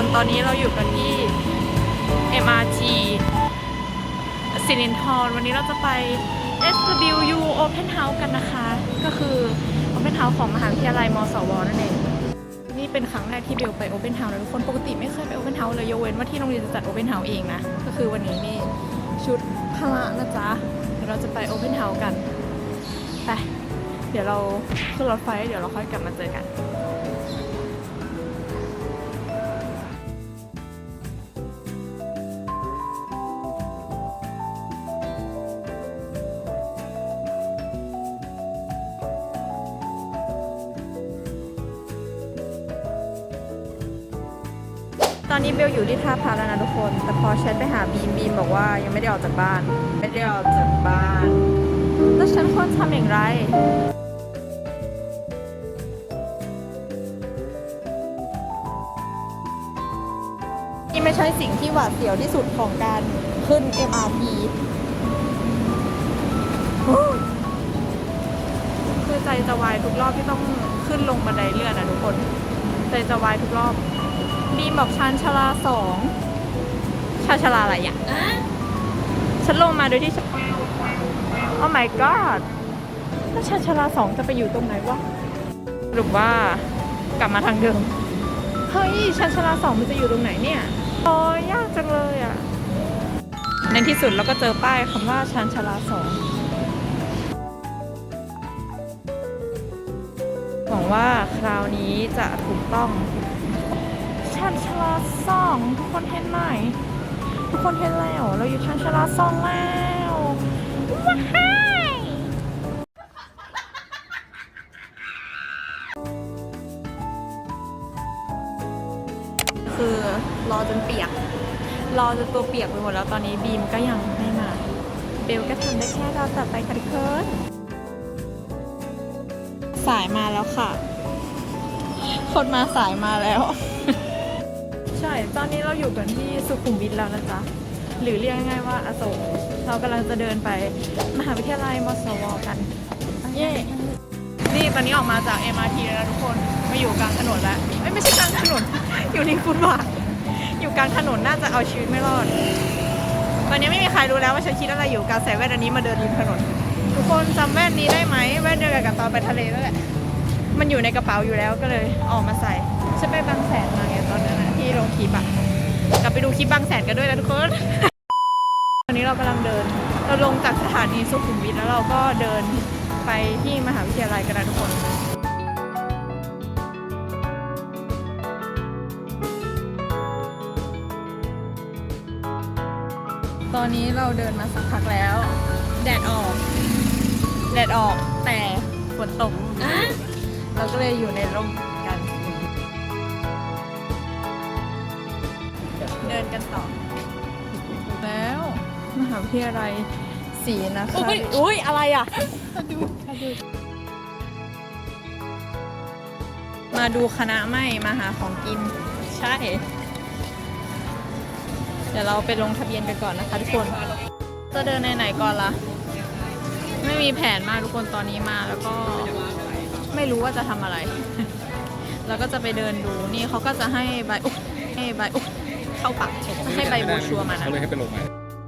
นตอนนี้เราอยู่กันที่ MRT สิรินทรวันนี้เราจะไป SWU Open House กันนะคะ ก็คือ Open House ของมหาวิทยาลัยมสวนั่นเอง นี่เป็นครั้งแรกที่เบลไป Open House นะทุกคนปกติไม่เคยไป Open House เลยยกเว้นว่าที่โรงเรียนจะจัด Open House เองนะ ก็คือวันนี้นี่ชุดพละนะจ๊ะเดี๋ยวเราจะไป Open House กันไปเดี๋ยวเราขึ้นรถไฟเดี๋ยวเราค่อยกลับมาเจอกัน ตอนนี้เบลอยู่ที่ท่าพระแล้วนะทุกคน แต่พอแชทไปหาบีมบีมบอกว่ายังไม่ได้ออกจากบ้าน ไม่ได้ออกจากบ้าน แล้วฉันควรทำอย่างไรนี่ไม่ใช่สิ่งที่หวาดเสียวที่สุดของการขึ้น MRT คือใจจะวายทุกรอบที่ต้องขึ้นลงบันไดเลื่อนนะทุกคน ใจจะวายทุกรอบ บีมบอกชานชาลาสองชานชาลาอะไรอะฉันลงมาโดยที่ฉัน Oh my god แล้วชานชาลาสองจะไปอยู่ตรงไหนวะสรุปว่ากลับมาทางเดิม เฮ้ยชานชาลาสองมันจะอยู่ตรงไหนเนี่ยโอ้ยยากจังเลยอะ ในที่สุดเราก็เจอป้ายคำว่าชานชาลาสองหวังว่าคราวนี้จะถูกต้อง ชันชลาสอง ทุกคนเห็นไหม ทุกคนเห็นแล้ว เราอยู่ชันชลาสองแล้วว้ายคือรอจนเปียก รอจนตัวเปียกไปหมดแล้วตอนนี้บีมก็ยังไม่มา เบลก็ทำได้แค่รอต่อไปค่ะทุกคนสายมาแล้วค่ะ คนมาสายมาแล้ว ใช่ ตอนนี้เราอยู่กันที่สุขุมวิทแล้วนะจ๊ะ หรือเรียกง่ายๆว่าอโศก เรากำลังจะเดินไปมหาวิทยาลัยมสวกัน เย้ นี่ตอนนี้ออกมาจาก MRT แล้วนะทุกคน มาอยู่กลางถนนแล้วเอ้ยไม่ใช่กลางถนน อยู่ริมฟุตบาทอยู่กลางถนนน่าจะเอาชีวิตไม่รอด ตอนนี้ไม่มีใครรู้แล้วว่าฉันคิดอะไรอยู่การใส่แว่นอันนี้มาเดินริมถนน ทุกคนจำแว่นนี้ได้ไหมแว่นเดียวกันกับตอนไปทะเลนั่นแหละ มันอยู่ในกระเป๋าอยู่แล้วก็เลยออกมาใส่ฉันไปบางแสนมาไงตอนนั้น ที่ลงคลิปอะกลับไปดูคลิปบางแสนกันด้วยนะทุกคน ตอนนี้เรากำลังเดิน เราลงจากสถานีสุขุมวิทแล้วเราก็เดินไปที่มหาวิทยาลัยกันนะทุกคนตอนนี้เราเดินมาสักพักแล้ว แดดออก แดดออกแต่ฝนตก เราก็เลยอยู่ในร่ม เดินกันต่อ แล้วมหาวิทยาลัยศรีนะคะ อุ๊ยอุ้ยอะไรอะ มาดูคณะไม่มาหาของกิน ใช่ เดี๋ยวเราไปลงทะเบียนกันก่อนนะคะทุกคน จะเดินไหนๆก่อนละ่ะ ไม่มีแผนมากทุกคนตอนนี้มาแล้วก็ไม่รู้ว่าจะทำอะไร แล้วก็จะไปเดินดูนี่เขาก็จะให้ใบอุ๊ยให้ใบอุ๊ย เข้าปากให้ใบโบรชัวร์มานะเขาเลยให้ไปลงใหม่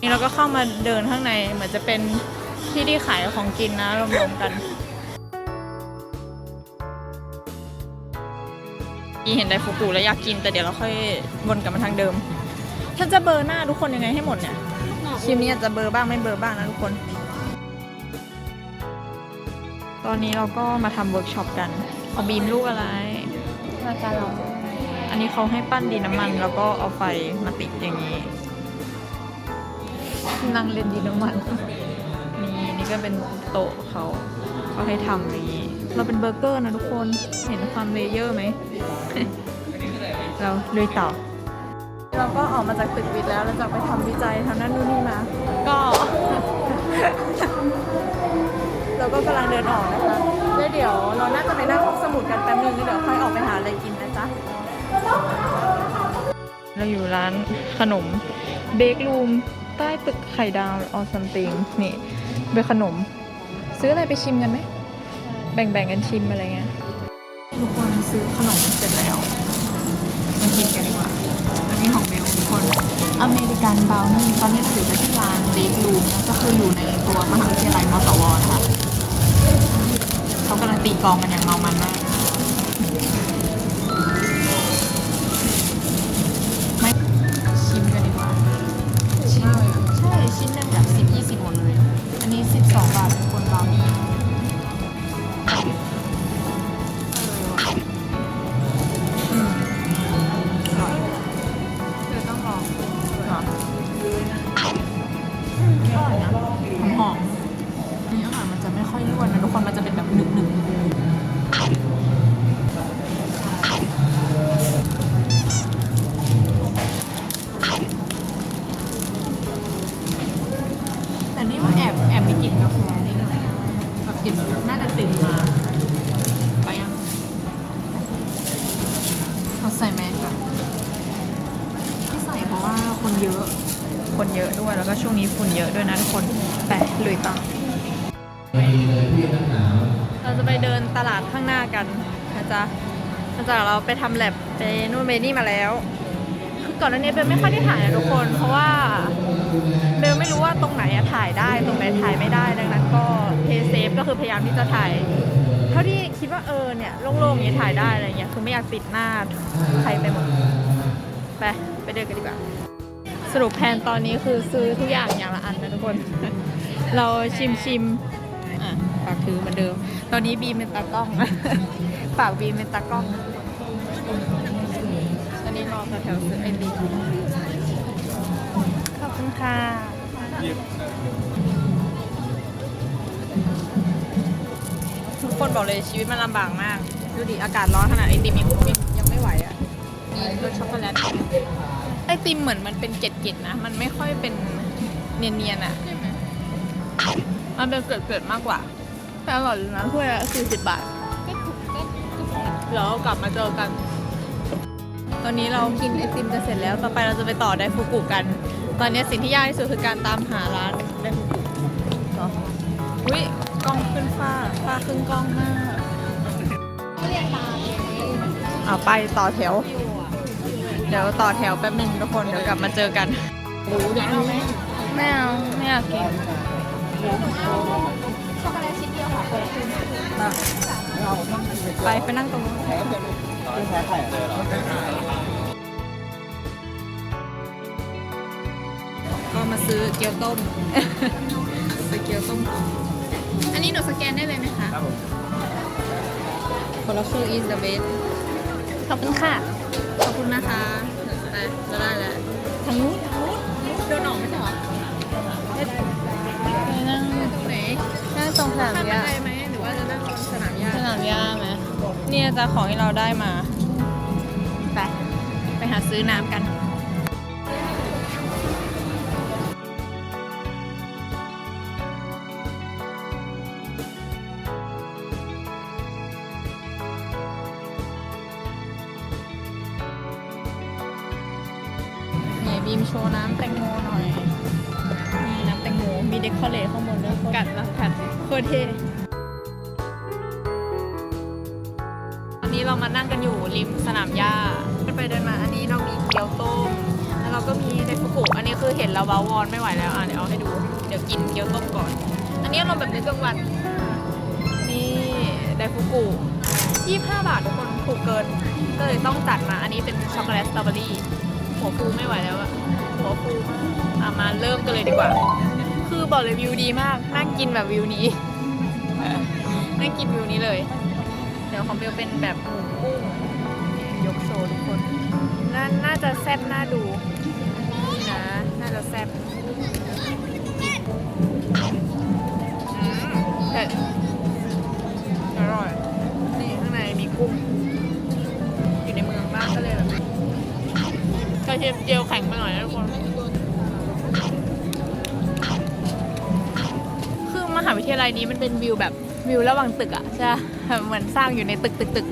นี่เราก็เข้ามาเดินข้างในเหมือนจะเป็นที่ที่ขายของกินนะรวมๆกันนี่เห็นไดฟูกุแล้วอยากกินแต่เดี๋ยวเราค่อยวนกลับมาทางเดิมฉันจะเบลอร์หน้าทุกคนยังไงให้หมดเนี่ยคลิปนี้อาจจะเบลอร์บ้างไม่เบลอร์บ้างนะทุกคน ตอนนี้เราก็มาทำเวิร์กช็อปกัน เอาบีมลูกอะไรมาการเรา อันนี้เขาให้ปั้นดินน้ำมัน แล้วก็เอาไฟมาติดอย่างนี้นั่งเล่นดินน้ำมันนี่นี่ก็เป็นโต๊ะเขาเขาให้ทำอย่างนี้ เราเป็นเบอร์เกอร์นะทุกคนเห็นความเลเยอร์ไหมเราลุยต่อ เราก็ออกมาจากตึกวิทย์แล้วเราจะไปทำวิจัยทำนั่นนู่นนี่มา ก็ เราก็กำลังเดินออกนะคะแล้วเดี๋ยวเราน่าจะไปนั่งห้องสมุดกันแป๊บนึงแล้วเดี๋ยวค่อยออกไปหาอะไรกินนะจ๊ะ เราอยู่ร้านขนมเบครูมใต้ตึกไข่ดาวออซัมติงนี่เป็นขนม ซื้ออะไรไปชิมกันไหม แบ่งๆกันชิมอะไรเงี้ยทุกคนซื้อขนมเสร็จแล้วมากินกันดีกว่าอเมริกันบราวนี่ตอนนี้เราอยู่กันที่ร้านเบครูมก็คืออยู่ในตัวมหาวิทยาลัยมสวนะคะเขากำลังตีกลองกันอย่างเมามันมาก จากเราไปทำแลบไปนู่นไปนี่มาแล้ว คือก่อนหน้านี้เบลไม่ค่อยได้ถ่ายนะทุกคน เพราะว่าเบลไม่รู้ว่าตรงไหนอะถ่ายได้ ตรงไหนถ่ายไม่ได้ ดังนั้นก็เพย์เซฟก็คือพยายามที่จะถ่าย เท่าที่คิดว่าเออเนี่ยโล่งๆอย่างนี้ถ่ายได้อะไรเงี้ย คือไม่อยากติดหน้าใครไปหมด ไปไปเดินกันดีกว่า สรุปแผนตอนนี้คือซื้อทุกอย่างอย่างละอันนะทุกคน เราชิมชิมอะฝากถือเหมือนเดิม ตอนนี้บีมเป็นตากล้อง ฝากบีมเป็นตากล้องนะตอนนี้รอต่อแถวซื้อไอติมขอบคุณค่ะทุกคนบอกเลยชีวิตมันลำบากมาก ดูดิ อากาศร้อนขนาดไอติมยังไม่ยังไม่ไหวอะมีรสช็อกโกแลตไอติมเหมือนมันเป็นเกล็ดๆนะ มันไม่ค่อยเป็นเนียนๆอะมันเป็นเกล็ดๆมากกว่าแต่อร่อยอยู่นะถ้วยละสี่สิบบาท แล้วกลับมาเจอกัน ตอนนี้เรากินไอติมจะเสร็จแล้ว ต่อไปเราจะไปต่อไดฟูกุกัน ตอนนี้สิ่งที่ยากที่สุดคือการตามหาร้านไดฟูกุเหรออุ้ยกล้องขึ้นฟ้า ฟ้าขึ้นกล้องมากเอาไปต่อแถว เดี๋ยวต่อแถวแป๊บหนึงทุกคน เดี๋ยวกลับมาเจอกันไม่เอาไม่อยากกิน ไปไปนั่งตรงนู้นก็มาซื้อเกี๊ยวต้ม ซื้อเกี๊ยวต้มอันนี้หนูสแกนได้เลยไหมคะครับผมคนละครึ่ง is the best ขอบคุณค่ะ ขอบคุณนะคะไปจะได้แล้วทางนู้น นั่งตรงสนามข้ามหญ้าบันไดไหมหรือว่าจะนั่งบนสนามหญ้าสนามหญ้าไหมเนี่ยจะของที่เราได้มา ไป ไปหาซื้อน้ำกันเนี่ยบีมโชว์น้ำแตงโมหน่อย นี่น้ำแตงโม มีเดคอเรทข้างบนด้วยกัดแล้วกัดโค ตรเท่ตอนนี้เรามานั่งกันอยู่ริมสนามหญ้าเดินไปเดินมาอันนี้เรามีเกี๊ยวต้มแล้วเราก็มีไดฟุกุอันนี้คือเห็นเราเบาวอนไม่ไหวแล้วอะเดี๋ยวเอาให้ดู เดี๋ยวกินเกี๊ยวต้มก่อน อันนี้เราแบบในกลางวันนี่ไดฟุกุ25 บาททุกคนถูกเกิน ก็เลยต้องจัดมาอันนี้เป็นช็อกโกแลตสตรอเบอรี่หัวฟูไม่ไหวแล้วอะหัวฟูมามาเริ่มกันเลยดีกว่า บอกเลยวิวดีมากนั่งกินแบบวิวนี้นั่งกินวิวนี้เลย เดี๋ยวของเบลเป็นแบบหมูกุ้งยกโชว์ทุกคนนาน่าจะแซ่บน่าดูนี่นะน่าจะแซ่บอืมเผ็ดอร่อย นี่ข้างในมีกุ้ง อยู่ในเมืองบ้างก็เลยแบบกระเทียมเจียวแข็งไปหน่อยนะทุกคนาวิทยาลัยนี้มันเป็นวิวแบบวิวระหว่างตึกอะใช่เหมือนสร้างอยู่ในตึกตึกตึก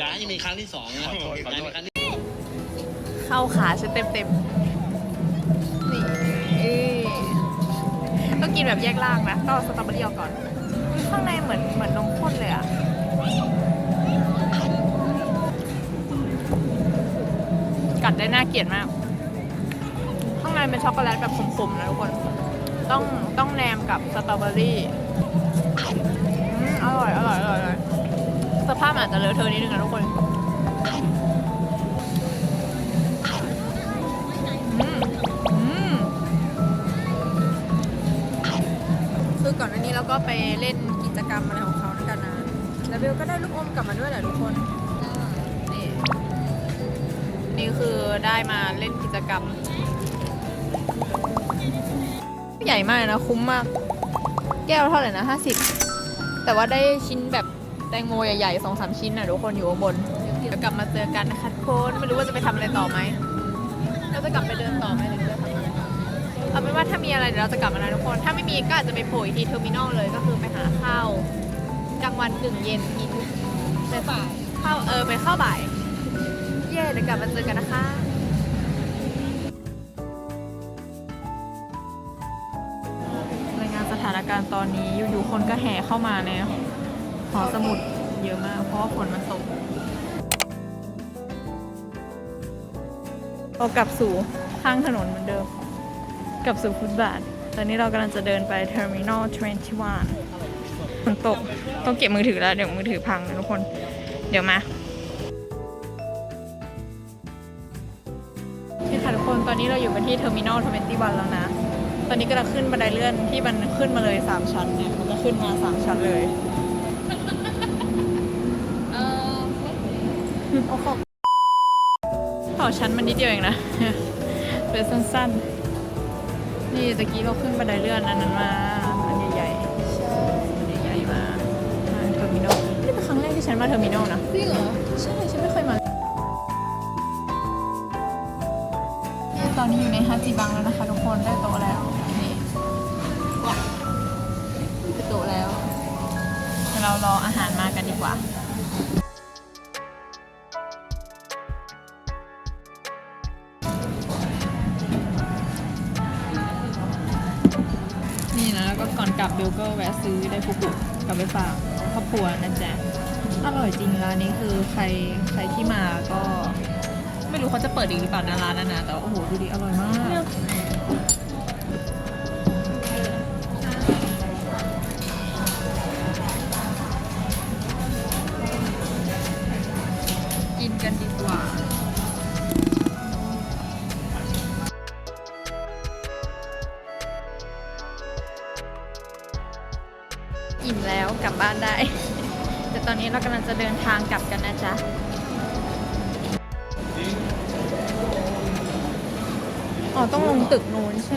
ย่าให้มีครั้งที่สองนะย่าให้มีครั้งที่เข้าขาฉันเต็มเต็มนี่ต้องกินแบบแยกล่างนะต้องสตรอเบอรี่ออกก่อน ข้างในเหมือนเหมือนนมข้นเลยอะกัดได้น่าเกลียดมาก ข้างในเป็นช็อกโกแลตแบบขมๆนะทุกคน ต้องต้องแนมกับสตรอเบอรี่อร่อยอร่อยอร่อยอร่อยสภาพอาจจะเลอะเทอะนิดนึงนะทุกคนคือก่อนหน้านี้เราก็ไปเล่นกิจกรรมอะไรของเขานะกันนะแล้วเบลก็ได้ลูกอมกลับมาด้วยแหละทุกคนนี่นี่คือได้มาเล่นกิจกรรม ใหญ่มากนะ คุ้มมาก แก้วเท่าไหร่นะห้าสิบแต่ว่าได้ชิ้นแบบแตงโมใหญ่ๆสองสามชิ้นนะทุกคนอยู่ข้างบน เดี๋ยวกลับมาเจอกันนะคะทุกคนไม่รู้ว่าจะไปทำอะไรต่อไหมเราจะกลับไปเดินต่อไหมหรือจะทำอะไรต่อเอาเป็นว่าถ้ามีอะไรเดี๋ยวเราจะกลับมานะทุกคน ถ้าไม่มีก็อาจจะไปโผล่อีกที่เทอร์มินอลเลยก็คือไปหาข้าวกลางวันกึ่งเย็นกินเป็นบ่ายข้าวเออไปข้าวบ่าย เย่เดี๋ยวกลับมาเจอกันนะคะ อนนี้อยู่ๆคนก็แห่เข้ามาในหอสมุดเยอะมาก เพราะว่าฝนมันตกเรากลับสู่ข้างถนนเหมือนเดิม กลับสู่ฟุตบาท ตอนนี้เรากำลังจะเดินไป Terminal 21ฝนตก ต้องเก็บมือถือแล้ว เดี๋ยวมือถือพังนะทุกคน เดี๋ยวมานี่ค่ะทุกคน ตอนนี้เราอยู่กันที่ Terminal 21แล้วนะ อนนี้ก็จะขึ้นบันไดเลื่อนที่มันขึ้นมาเลย3ชั้นเนี่ยมันก็ขึ้นมา3ชั้นเลยเออโอ้โหต่อชั้นมันนิดเดียวเองนะเป็นสั้นๆ นี่ตะกี้เราขึ้นบันไดเลื่อนอันนั้นมาอันใหญ่ๆอันใหญ่ๆมามาเทอร์มินอลนี่เป็นครั้งแรกที่ฉันมาเทอร์มินอลนะจริงเหรอใช่ฉันไม่เคยมานี่ตอนนี้อยู่ในฮาจิบังแล้วนะคะทุกคนได้โต๊ะแล้ว เรารออาหารมากันดีกว่า นี่นะแล้วก็ก่อนกลับเบลก็แวะซื้อได้ฟุกุกลับไปฝากครอบครัวนะจ๊ะ อร่อยจริงร้านนี้คือใครใครที่มาก็ ไม่รู้เขาจะเปิดอีกหรือเปล่านะร้านนั้นนะแต่ว่าโอ้โหดูดิอร่อยมาก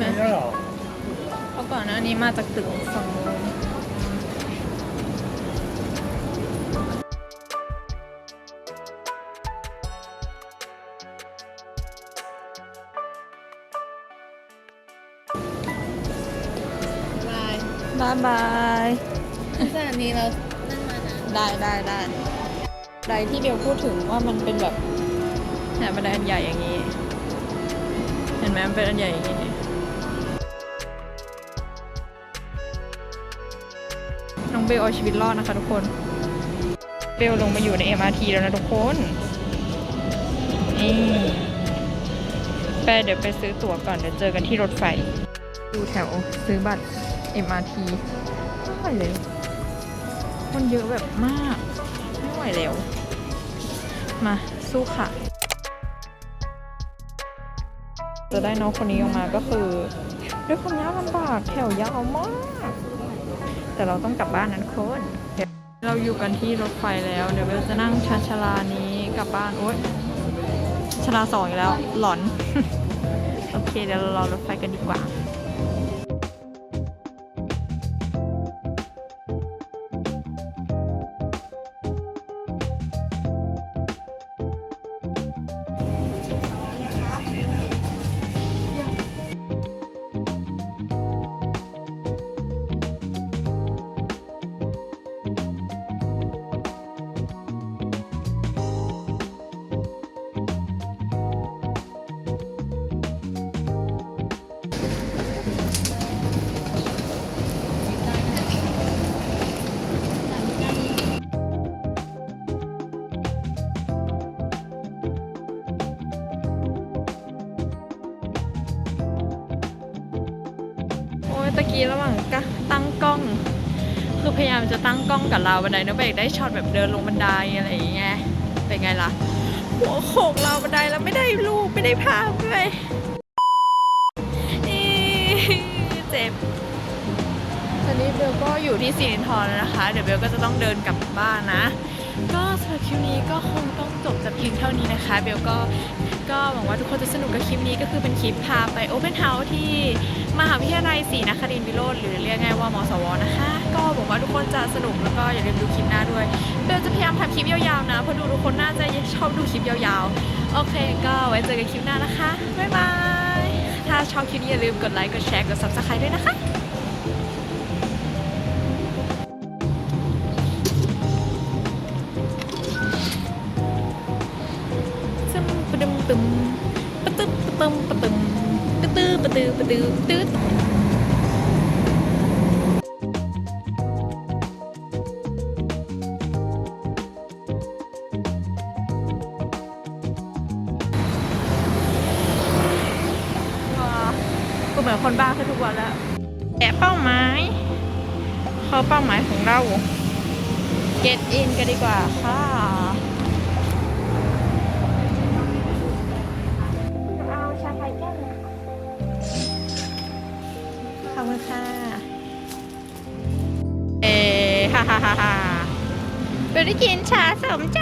ไหมเพราะก่อนหน้านี้มาจากตึกฝั่งนู้นบายบายบายสถานีเรานั่งมานะได้ได้ได้บันไดที่เบลพูดถึงว่ามันเป็นแบบเนี่ยบันไดอันใหญ่อย่างนี้ เห็นไหมมันเป็นอันใหญ่อย่างนี้ เบลเอาชีวิตรอดนะคะทุกคน เบลลงมาอยู่ใน MRT แล้วนะทุกคนนี่ไปเดี๋ยวไปซื้อตั๋วก่อนเดี๋ยวเจอกันที่รถไฟ ดูแถวซื้อบัตร MRT ไม่ไหวเลยคนเยอะแบบมาก ไม่ไหวแล้ว มาสู้ค่ะ จะได้น้องคนนี้ออกมาก็คือ ด้วยความยากลำบากแถวยาวมาก แต่เราต้องกลับบ้านนั้นคนเดี๋ยวเราอยู่กันที่รถไฟแล้ว เดี๋ยวเบลจะนั่งชานชาลานี้กลับบ้านโอ๊ยชาลาสองอีกแล้ว หลอน โอเค เดี๋ยวเรารอรถไฟกันดีกว่า พยายามจะตั้งกล้องกับเราบันไดนะเบกได้ช็อตแบบเดินลงบันไดอะไรอย่างเงี้ยเป็นไงล่ะ หัวโขกเราบันไดแล้วไม่ได้รูปไม่ได้ภาพด้วยอี๋เจ็บตอนนี้เบลก็อยู่ที่สิรินทรแล้วนะคะ เดี๋ยวเบลก็จะต้องเดินกลับบ้านนะ ก็สำหรับคลิปนี้ก็คงต้องจบแต่เพียงเท่านี้นะคะ เบลก็ ก็หวังว่าทุกคนจะสนุกกับคลิปนี้ก็คือเป็นคลิปพาไปโอเพนเฮาส์ที่มหาวิทยาลัยศรีนครินทรวิโรธหรือเรียกง่ายว่ามสวนะคะ ก็หวังว่าทุกคนจะสนุกแล้วก็อย่าลืมดูคลิปหน้าด้วยเบลจะพยายามทำคลิปยาวๆนะเพราะดูทุกคนน่าจะชอบดูคลิปยาวๆ โอเค ก็ไว้เจอกันคลิปหน้านะคะบ๊ายบายถ้าชอบคลิปนี้อย่าลืมกดไลค์กดแชร์กด subscribe ด้วยนะคะ ตื้อปะตื้อตื้อว้ากูเหมือนคนบ้าขึ้นทุกวันแล้วแกะเป้าหมายเข้าเป้าหมายของเรา get in กันดีกว่าค่ะ ไปได้กินชาสมใจ